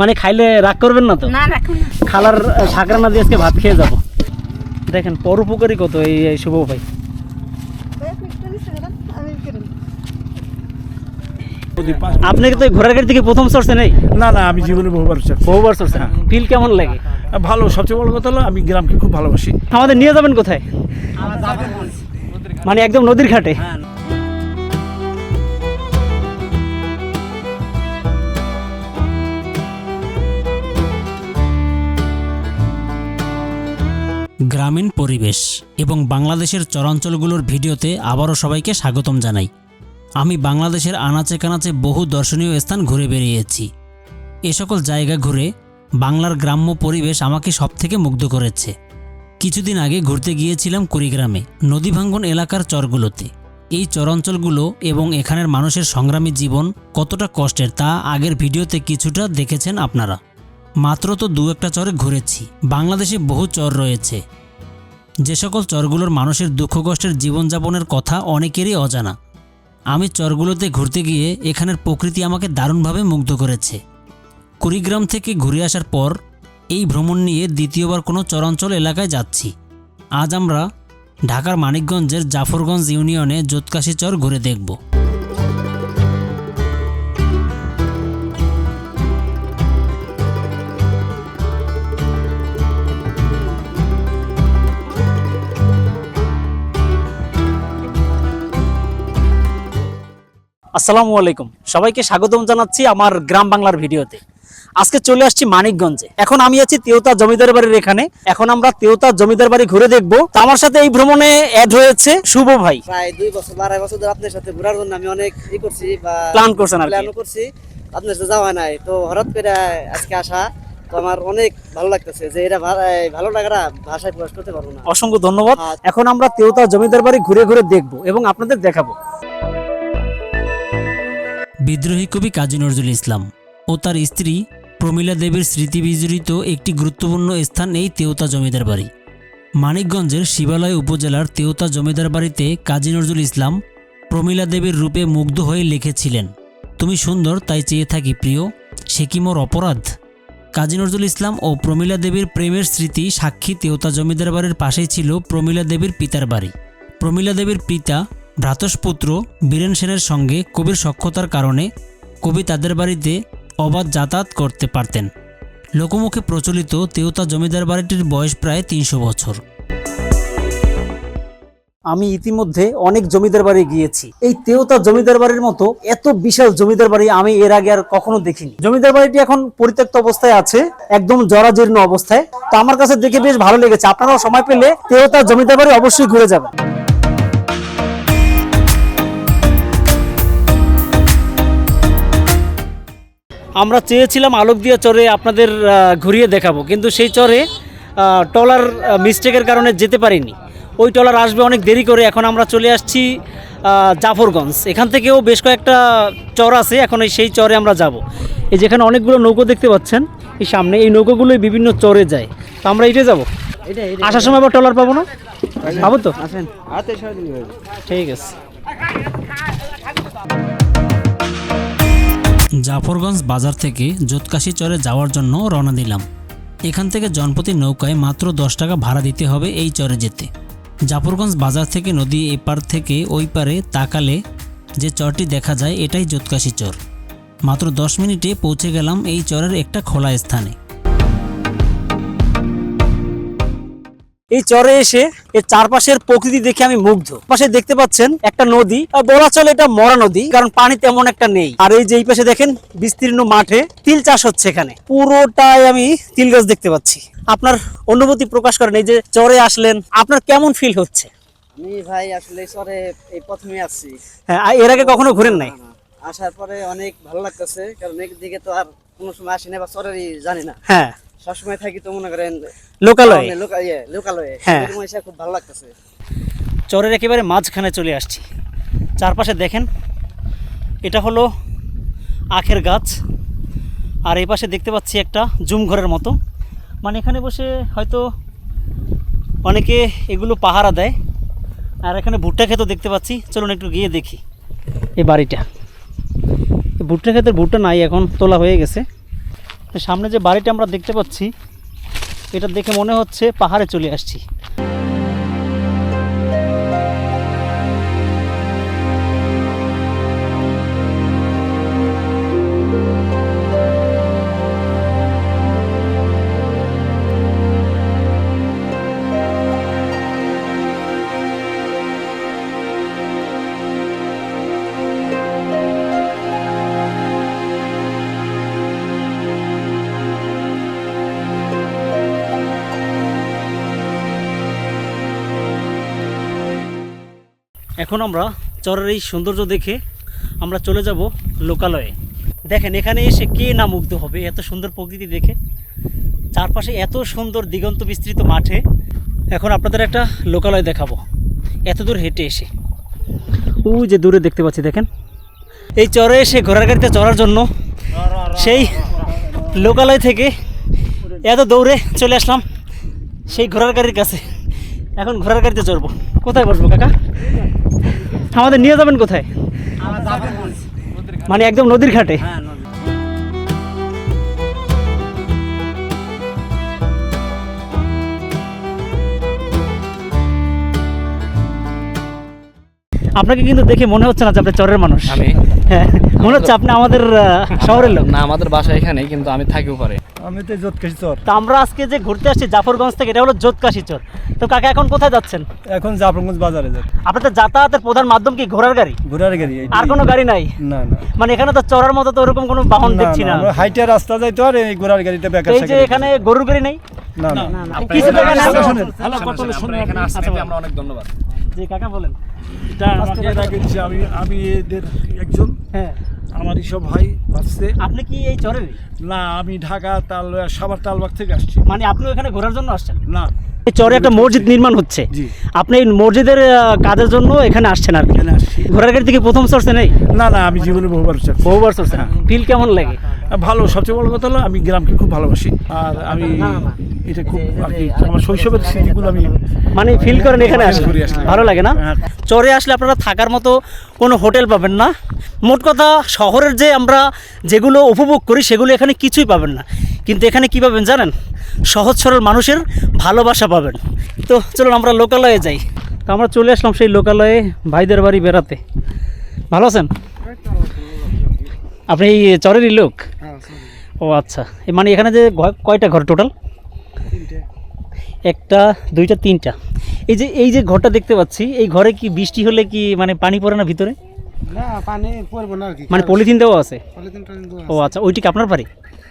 মানে খাইলে রাগ করবেন না তো? না রাখুন না। খালার আহ, দিয়ে আজকে ভাত খেয়ে যাব। দেখেন পরোপকারী কত এই এই শুভ ভাই আপনি কি তো এই ঘোড়ার গাড়ি থেকে প্রথম চড়ছেন এই না না আমি জীবনে বহুবার চাচ্ছি বহুবার চড়ছেন ফিল কেমন লাগে? ভালো। সবচেয়ে বড় কথা হলো আমি গ্রামকে খুব ভালোবাসি। আমাদের নিয়ে যাবেন কোথায়? মানে একদম নদীর ঘাটে? গ্রামীণ পরিবেশ এবং বাংলাদেশের চরাঞ্চলগুলোর ভিডিওতে আবারও সবাইকে স্বাগতম জানাই। আমি বাংলাদেশের আনাচে কানাচে বহু দর্শনীয় স্থান ঘুরে বেরিয়েছি এ সকল জায়গা ঘুরে বাংলার গ্রাম্য পরিবেশ আমাকে সবথেকে মুগ্ধ করেছে। কিছুদিন আগে ঘুরতে গিয়েছিলাম কুড়িগ্রামে নদী ভাঙ্গন এলাকার চরগুলোতে। এই চরাঞ্চলগুলো এবং এখানের মানুষের সংগ্রামী জীবন কতটা কষ্টের তা আগের ভিডিওতে কিছুটা দেখেছেন আপনারা। মাত্র তো দু একটা চরে ঘুরেছি। বাংলাদেশে বহু চর রয়েছে। যে সকল চরগুলোর মানুষের দুঃখ কষ্টের জীবনযাপনের কথা অনেকেরই অজানা। আমি চরগুলোতে ঘুরতে গিয়ে এখানের প্রকৃতি আমাকে দারুণভাবে মুগ্ধ করেছে। কুড়িগ্রাম থেকে ঘুরে আসার পর এই ভ্রমণ নিয়ে দ্বিতীয়বার কোনো চরাঞ্চল এলাকায় যাচ্ছি। আজ আমরা ঢাকার মানিকগঞ্জের জাফরগঞ্জ ইউনিয়নে চর ঘুরে দেখব। আসসালামু আলাইকুম। সবাইকে স্বাগতম জানাচ্ছি আমার গ্রাম বাংলার ভিডিওতে। আজকে চলে আসছি মানিকগঞ্জে। এখন আমি আছি তেওতা জমিদার বাড়ির এখানে। এখন আমরা তেওতা জমিদার বাড়ি ঘুরে দেখব। তো আমার সাথে এই ভ্রমণে অ্যাড হয়েছে শুভ ভাই। প্রায় দুই বছর আড়াই বছর ধরে আপনার সাথে ঘোরার জন্য আমি অনেক ই করছি বা প্ল্যান করছেন আর কি। করছি। আপনার সাথে যাওয়া নাই। তো হঠাৎ করে আজকে আসা তো আমার অনেক ভালো লাগতেছে যে এটা ভালো লাগাটা ভাষায় প্রকাশ করতে পারব না। অসংখ্য ধন্যবাদ। এখন আমরা তেওতা জমিদার বাড়ি ঘুরে ঘুরে দেখব এবং আপনাদের দেখাবো। বিদ্রোহী কবি কাজী নজরুল ইসলাম ও তার স্ত্রী প্রমীলা দেবীর স্মৃতি বিজড়িত একটি গুরুত্বপূর্ণ স্থান এই তেওতা জমিদার বাড়ি। মানিকগঞ্জের শিবালয় উপজেলার তেওতা জমিদার বাড়িতে কাজী নজরুল ইসলাম প্রমীলা দেবীর রূপে মুগ্ধ হয়ে লিখেছিলেন, তুমি সুন্দর, তাই চেয়ে থাকি প্রিয়, সে কি মোর অপরাধ? কাজী নজরুল ইসলাম ও প্রমীলা দেবীর প্রেমের স্মৃতি সাক্ষী তেওতা জমিদার বাড়ির পাশেই ছিল প্রমীলা দেবীর পিতার বাড়ি। প্রমীলা দেবীর পিতা ভ্রাতস্পুত্র বীরেন সেনের সঙ্গে কবির সক্ষতার কারণে কবি তাদের বাড়িতে অবাধ যাতায়াত করতে পারতেন। লোকমুখে প্রচলিত তেওতা জমিদার বাড়িটির বয়স প্রায় তিনশো বছর। আমি ইতিমধ্যে অনেক জমিদার বাড়ি গিয়েছি। এই তেওতা জমিদার বাড়ির মতো এত বিশাল জমিদার বাড়ি আমি এর আগে আর কখনো দেখিনি। জমিদার বাড়িটি এখন পরিত্যক্ত অবস্থায় আছে, একদম জরাজীর্ণ অবস্থায়। তো আমার কাছে দেখে বেশ ভালো লেগেছে। আপনারাও সময় পেলে তেওতা জমিদার বাড়ি অবশ্যই ঘুরে যাবেন। আমরা চেয়েছিলাম আলোক দিয়া চরে আপনাদের ঘুরিয়ে দেখাবো কিন্তু সেই চরে টলার মিস্টেকের কারণে যেতে পারিনি। ওই টলার আসবে অনেক দেরি করে এখন আমরা চলে আসছি জাফরগঞ্জ। এখান থেকেও বেশ কয়েকটা চর আছে এখন এই সেই চরে আমরা যাব। এই যেখানে অনেকগুলো নৌকো দেখতে পাচ্ছেন এই সামনে এই নৌকোগুলোই বিভিন্ন চরে যায়। তো আমরা এইটাই যাব। আসার সময় আবার টলার পাবো না? পাবো তো? ঠিক আছে। জাফরগঞ্জ বাজার থেকে জোৎকাশি চরে যাওয়ার জন্য রওনা দিলাম। এখান থেকে জনপতি নৌকায় মাত্র দশ টাকা ভাড়া দিতে হবে এই চরে যেতে। জাফরগঞ্জ বাজার থেকে নদী এপার থেকে ওই পারে তাকালে যে চরটি দেখা যায়, এটাই জোৎকাশি চর। মাত্র দশ মিনিটে পৌঁছে গেলাম এই চরের একটা খোলা স্থানে। এই চরে এসে এর চারপাশের প্রকৃতি দেখে আমি মুগ্ধ। পাশে দেখতে পাচ্ছেন একটা নদী। বলা চলে এটা মরা নদী কারণ পানি তেমন একটা নেই। আর এই যে এই পাশে দেখেন বিস্তীর্ণ মাঠে তিল চাষ হচ্ছে এখানে। পুরোটাই আমি তিল গাছ দেখতে পাচ্ছি। আপনার অনুভূতি প্রকাশ করেন এই যে চরে আসলেন আপনার কেমন ফিল হচ্ছে? আমি ভাই আসলে সরে এই প্রথমে আসছি হ্যাঁ এর আগে কখনো ঘুরেন নাই? আসার পরে অনেক ভালো লাগতেছে কারণ দিকে তো আর কোনো সময় আসি না বা সরেরই জানি না। হ্যাঁ। সবসময় থাকি তো মনে করেন লোকালয়ে? লোকা- ইয়ে, লোকালয়ে। হ্যাঁ। খুব ভালো লাগতেছে। চরের একেবারে মাঝখানে চলে আসছি। চারপাশে দেখেন এটা হলো আখের গাছ। আর এই পাশে দেখতে পাচ্ছি একটা জুম ঘরের মতো। মানে এখানে বসে হয়তো অনেকে এগুলো পাহারা দেয়। আর এখানে ভুট্টা ক্ষেতও দেখতে পাচ্ছি। চলুন একটু গিয়ে দেখি এই বাড়িটা। ভুট্টা ক্ষেতের ভুট্টা নাই এখন তোলা হয়ে গেছে। সামনে যে বাড়িটা আমরা দেখতে পাচ্ছি এটা দেখে মনে হচ্ছে পাহাড়ে চলে আসছি। এখন আমরা চরের এই সৌন্দর্য দেখে আমরা চলে যাব লোকালয়ে। দেখেন, এখানে এসে কে না মুগ্ধ হবে এত সুন্দর প্রকৃতি দেখে? চারপাশে এত সুন্দর দিগন্ত বিস্তৃত মাঠে। এখন আপনাদের একটা লোকালয় দেখাবো। এত দূর হেঁটে এসে। ওই যে দূরে দেখতে পাচ্ছি, দেখেন। এই চরে এসে ঘোড়ার গাড়িতে চড়ার জন্য সেই লোকালয় থেকে এত দৌড়ে চলে আসলাম সেই ঘোড়ার গাড়ির কাছে। এখন ঘোড়ার গাড়িতে চড়বো। কোথায় বসবো কাকা? আমাদের নিয়ে যাবেন কোথায়? মানে একদম নদীর ঘাটে? আপনাকে কিন্তু দেখে মনে হচ্ছে না যে আপনি চরের মানুষ। আমি? হ্যাঁ মনে হচ্ছে আপনি আমাদের শহরের লোক। না আমাদের বাসা এখানে কিন্তু আমি থাকিও পারে আমি তো যোৎকাশি চর। তো আমরা আজকে যে ঘুরতে আসছি জাফরগঞ্জ থেকে এটা হলো যোৎকাশি চর। তো কাকা এখন কোথায় যাচ্ছেন? এখন জাফরগঞ্জ বাজারে যাই আপনাদের যাতায়াতের প্রধান মাধ্যম কি ঘোড়ার গাড়ি? ঘোড়ার গাড়ি আর কোনো গাড়ি নাই? না না। মানে এখানে তো চড়ার মতো তো ওরকম কোনো বাহন দেখছি না। আমরা হাইটে রাস্তা যাই তো আর এই ঘোড়ার গাড়িটা বেকার এই যে এখানে গরুর গাড়ি নেই? না না। কিছু জায়গা না শুনেন। হ্যালো কথা শুনুন এখানে আসতে আমরা অনেক ধন্যবাদ। যে কাকা বলেন। আমাকে ডাকে আমি আমি এদের একজন। হ্যাঁ। আমারই সব ভাই আসছে আপনি কি এই চরের না আমি ঢাকা তাল সাবার তালবাগ থেকে আসছি। মানে আপনি ওখানে ঘোরার জন্য আসছেন? না। চরে একটা মসজিদ নির্মাণ হচ্ছে। আপনি এই মসজিদের কাজের জন্য এখানে আসছেন আর কি। এখানে ঘোড়ার গাড়ি থেকে প্রথম চড়ছে নেই? না না আমি জীবনে বহুবার বহুবার চড়ছেন ফিল কেমন লাগে? ভালো। সবচেয়ে বড় কথা হলো আমি গ্রামকে খুব ভালোবাসি। আর আমি এটা খুব আর কি আমার শৈশবের স্মৃতিগুলো আমি মানে ফিল করেন এখানে আসলে। ঘুরে আসলে। ভালো লাগে না? হ্যাঁ। চরে আসলে আপনারা থাকার মতো কোনো হোটেল পাবেন না। মোট কথা শহরের যে আমরা যেগুলো উপভোগ করি সেগুলো এখানে কিছুই পাবেন না। কিন্তু এখানে কী পাবেন জানেন? সহজ সরল মানুষের ভালোবাসা পাবেন। তো চলুন আমরা লোকালয়ে যাই। তো আমরা চলে আসলাম সেই লোকালয়ে ভাইদের বাড়ি বেড়াতে। ভালো আছেন? আপনি এই চরেরই লোক? ও আচ্ছা। মানে এখানে যে কয়টা ঘর টোটাল? একটা দুইটা তিনটা। এই যে এই যে ঘরটা দেখতে পাচ্ছি এই ঘরে কি বৃষ্টি হলে কি মানে পানি পড়ে না ভিতরে? না পানি পড়ব না আর কি। মানে পলিথিন দেওয়া আছে? পলিথিন দেওয়া ও আচ্ছা ওইটি কি আপনার বাড়ি?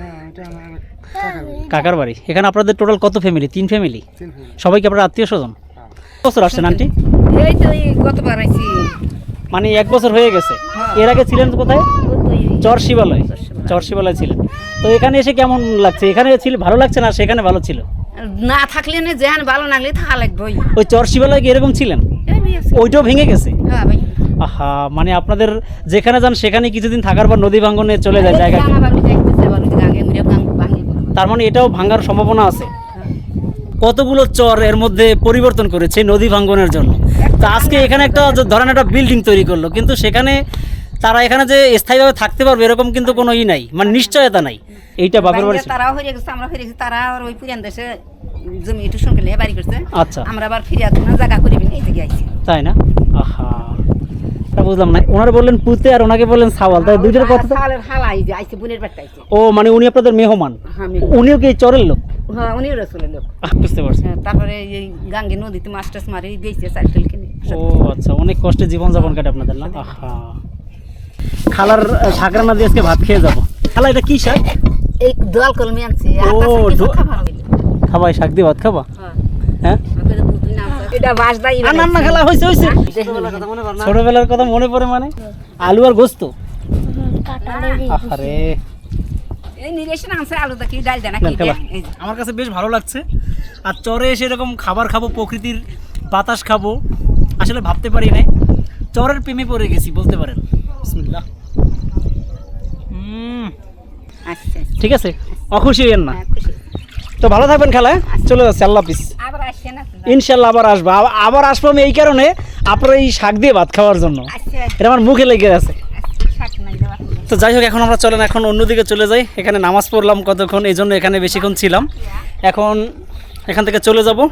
না এটা আমার কাকার বাড়ি। এখানে আপনাদের টোটাল কত ফ্যামিলি তিন ফ্যামিলি সবাই কি আপনার আত্মীয় স্বজন? বছর আসছেন আন্টি? এই তো গতবার আইছি। মানে এক বছর হয়ে গেছে। এর আগে ছিলেন কোথায়? চর শিবালয়। চর শিবালয়। ছিলেন। তো এখানে এসে কেমন লাগছে? এখানে ছিল ভালো লাগছে না? সেখানে ভালো ছিল? না থাকলে না যেহান ভালো লাগলে থাকা লাগবে ওই। চর শিবালয় কি এরকম ছিলেন। ওইটাও ভেঙে গেছে? হ্যাঁ ভাই আহা মানে আপনাদের যেখানে যান সেখানে কিছুদিন থাকার পর নদী ভাঙ্গনে চলে যায় জায়গা। তার মানে এটাও ভাঙার সম্ভাবনা আছে। কতগুলো চর এর মধ্যে পরিবর্তন করেছে নদী ভাঙ্গনের জন্য? তো আজকে এখানে একটা ধরেন একটা বিল্ডিং তৈরি করল কিন্তু সেখানে তারা এখানে যে স্থায়ীভাবে থাকতে পারবে এরকম কিন্তু কোনো ই নাই মানে নিশ্চয়তা নাই। এইটা বাপের বাড়ি তারাও হয়ে গেছে আমরা হয়ে গেছি তারা আর ওই পুরান দেশে জমি একটু শুনকে বাড়ি করছে। আচ্ছা। আমরা আবার ফিরে আসব না জায়গা করে এই দিকে আইছি। তাই না? আহা। তা বুঝলাম না। ওনারা বললেন পুঁতে আর ওনাকে বললেন সাওয়াল। তাই দুইটার কথা তো- হালের আইছে আইছে বোনের বাড়িতে আইছে। ও মানে উনি আপনাদের মেহমান? হ্যাঁ উনিও কি চরের লোক? হ্যাঁ উনিও রসুলের লোক। বুঝতে পারছি। হ্যাঁ, তারপরে এই গাঙ্গে নদীতে মাছ টাছ মারে দিয়েছে সাইকেল কিনে। ও আচ্ছা অনেক কষ্টে জীবনযাপন কাটে আপনাদের না? আহা। খালার দিয়ে আজকে ভাত খেয়ে যাব। খালা এটা কি শাক? এই দোয়াল কলমে আনছি। ও। খাবাই শাক দিয়ে ভাত খাবা? হ্যাঁ? হ্যাঁ বাস দাই আর খেলা ছোটবেলার কথা মনে পড়ে মানে? আলু আর গোস্ত? আরে। আমার কাছে বেশ ভালো লাগছে। আর চরে এসে এরকম খাবার খাব প্রকৃতির বাতাস খাব আসলে ভাবতে পারি নাই। চরের প্রেমে পড়ে গেছি বলতে পারেন। বিসমিল্লাহ। আচ্ছা ঠিক আছে অখুশি হইয়েন না। হ্যাঁ, তো ভালো থাকবেন খেলা চলে যাচ্ছে আল্লাহ হাফিজ? ইনশাল্লাহ আবার আসব। আবার- আসব আমি এই কারণে আপনার এই শাক দিয়ে ভাত খাওয়ার জন্য। আচ্ছা। এটা আমার মুখে লেগে আছে। আচ্ছা, তো যাই হোক এখন আমরা চলেন এখন অন্যদিকে চলে যাই। এখানে নামাজ পড়লাম কতক্ষণ এই জন্য এখানে বেশিক্ষণ ছিলাম। এখন এখান থেকে চলে যাব।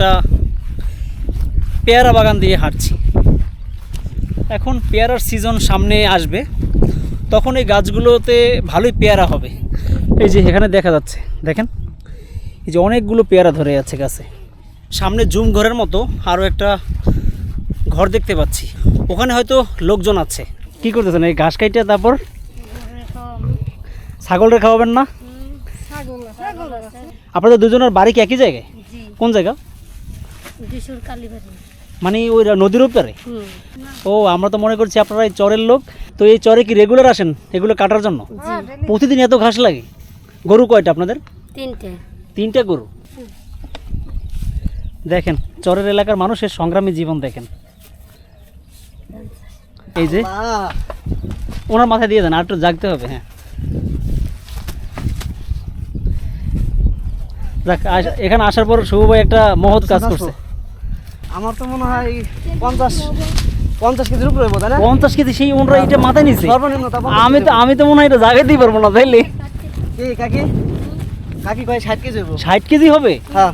একটা পেয়ারা বাগান দিয়ে হাঁটছি। এখন পেয়ারার সিজন সামনে আসবে তখন এই গাছগুলোতে ভালোই পেয়ারা হবে। এই যে এখানে দেখা যাচ্ছে দেখেন এই যে অনেকগুলো পেয়ারা ধরে আছে গাছে। সামনে জুম ঘরের মতো আরও একটা ঘর দেখতে পাচ্ছি। ওখানে হয়তো লোকজন আছে। কি করতেছেন? এই ঘাস কাইটা তারপর ছাগলরে খাওয়াবেন না? আপনাদের দুজনের বাড়ি কি একই জায়গায়? কোন জায়গা? যিশুর কালীবাড়ি। মানে ওই নদীর উপরে? ও আমরা তো মনে করছি আপনারা এই চরের লোক। তো এই চরে কি রেগুলার আসেন এগুলো কাটার জন্য? প্রতিদিন এত ঘাস লাগে? গরু কয়টা আপনাদের? তিনটে। তিনটা গরু? দেখেন চরের এলাকার মানুষের সংগ্রামী জীবন দেখেন। এই যে ওনার মাথায় দিয়ে দেন আর একটু জাগতে হবে হ্যাঁ। যাক এখানে আসার পর শুভ ভাই একটা মহৎ কাজ করছে। আমার তো মনে হয় পঞ্চাশ পঞ্চাশ কেজির উপরে না? পঞ্চাশ কেজি সেই ওনরা এটা মাথায় নিছে। সর্বনিম্ন আমি তো আমি তো মনে হয় এটা জাগাইতেই পারব না তাইলে। কি কাকি? কাকি কয় ষাট কেজি হইব? ষাট কেজি হবে? হ্যাঁ।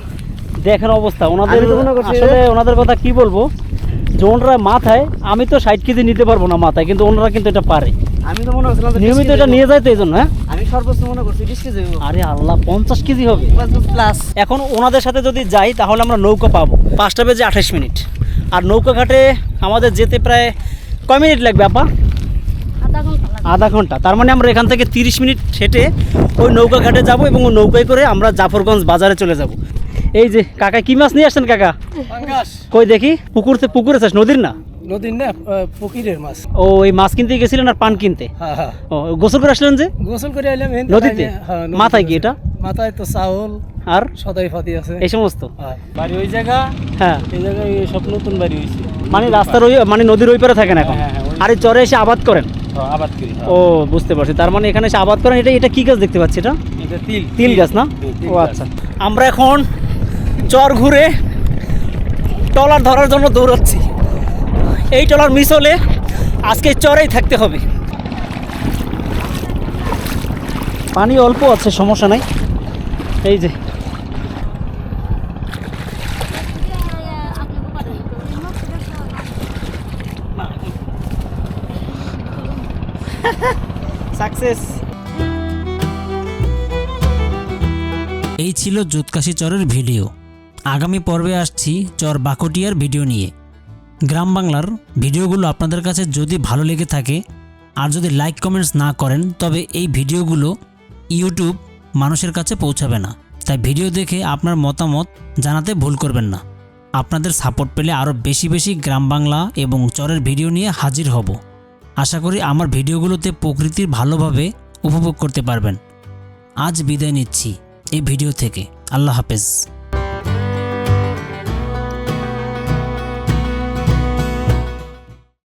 দেখেন অবস্থা ওনাদের আসলে ওনাদের কথা কি বলব? যে ওনারা মাথায় আমি তো ষাট কেজি নিতে পারব না মাথায় কিন্তু ওনারা কিন্তু এটা পারে। আমি তো মনে করছিলাম নিয়মিত এটা নিয়ে যায় তো এই জন্য হ্যাঁ? আমি সর্বোচ্চ মনে করছি বিশ কেজি আরে আল্লাহ পঞ্চাশ কেজি হবে। প্লাস এখন ওনাদের সাথে যদি যাই তাহলে আমরা নৌকা পাবো। পাঁচটা বেজে আঠাশ মিনিট। আর নৌকা ঘাটে আমাদের যেতে প্রায় কয় মিনিট লাগবে আপা? আধা ঘণ্টা আধা ঘণ্টা। তার মানে আমরা এখান থেকে তিরিশ মিনিট হেঁটে ওই নৌকা ঘাটে যাব এবং ওই নৌকায় করে আমরা জাফরগঞ্জ বাজারে চলে যাব। এই যে কাকা কি মাছ নিয়ে আসছেন কাকা? কই দেখি? পুকুর থেকে পুকুরে চাষ নদীর না? নদীর না ফকিরের মাছ। ও এই মাছ কিনতে গেছিলেন আর পান কিনতে? হ্যাঁ হ্যাঁ। ও গোসল করে আসলেন যে? গোসল করে আইলাম নদীতে? মাথায় কি এটা? মাথায় তো চাউল আর? সদাই ফাতি আছে। এই সমস্ত? হ্যাঁ। বাড়ি ওই জায়গা? হ্যাঁ। এই জায়গায় সব নতুন বাড়ি হয়েছে। মানে রাস্তার ওই মানে নদীর ওই পারে থাকেন এখন? হ্যাঁ, হ্যাঁ, আর এই চরে এসে আবাদ করেন? আবাদ করি ও বুঝতে পারছি। তার মানে এখানে এসে আবাদ করেন এটা এটা কি গাছ দেখতে পাচ্ছি এটা? এটা তিল। তিল গাছ না? ও আচ্ছা। আমরা এখন চর ঘুরে টলার ধরার জন্য দৌড়াচ্ছি। এই টলার মিস হলে আজকে চরেই থাকতে হবে। পানি অল্প আছে, সমস্যা নাই। এই যে। সাকসেস এই ছিল জুতকাশি চরের ভিডিও। আগামী পর্বে আসছি চর বাকটিয়ার ভিডিও নিয়ে। গ্রাম বাংলার ভিডিওগুলো আপনাদের কাছে যদি ভালো লেগে থাকে আর যদি লাইক কমেন্টস না করেন, তবে এই ভিডিওগুলো ইউটিউব মানুষের কাছে পৌঁছাবে না। তাই ভিডিও দেখে আপনার মতামত জানাতে ভুল করবেন না। আপনাদের সাপোর্ট পেলে আরও বেশি বেশি গ্রাম বাংলা এবং চরের ভিডিও নিয়ে হাজির হব। আশা করি আমার ভিডিওগুলোতে প্রকৃতির ভালোভাবে উপভোগ করতে পারবেন। আজ বিদায় নিচ্ছি এই ভিডিও থেকে। আল্লাহ হাফেজ।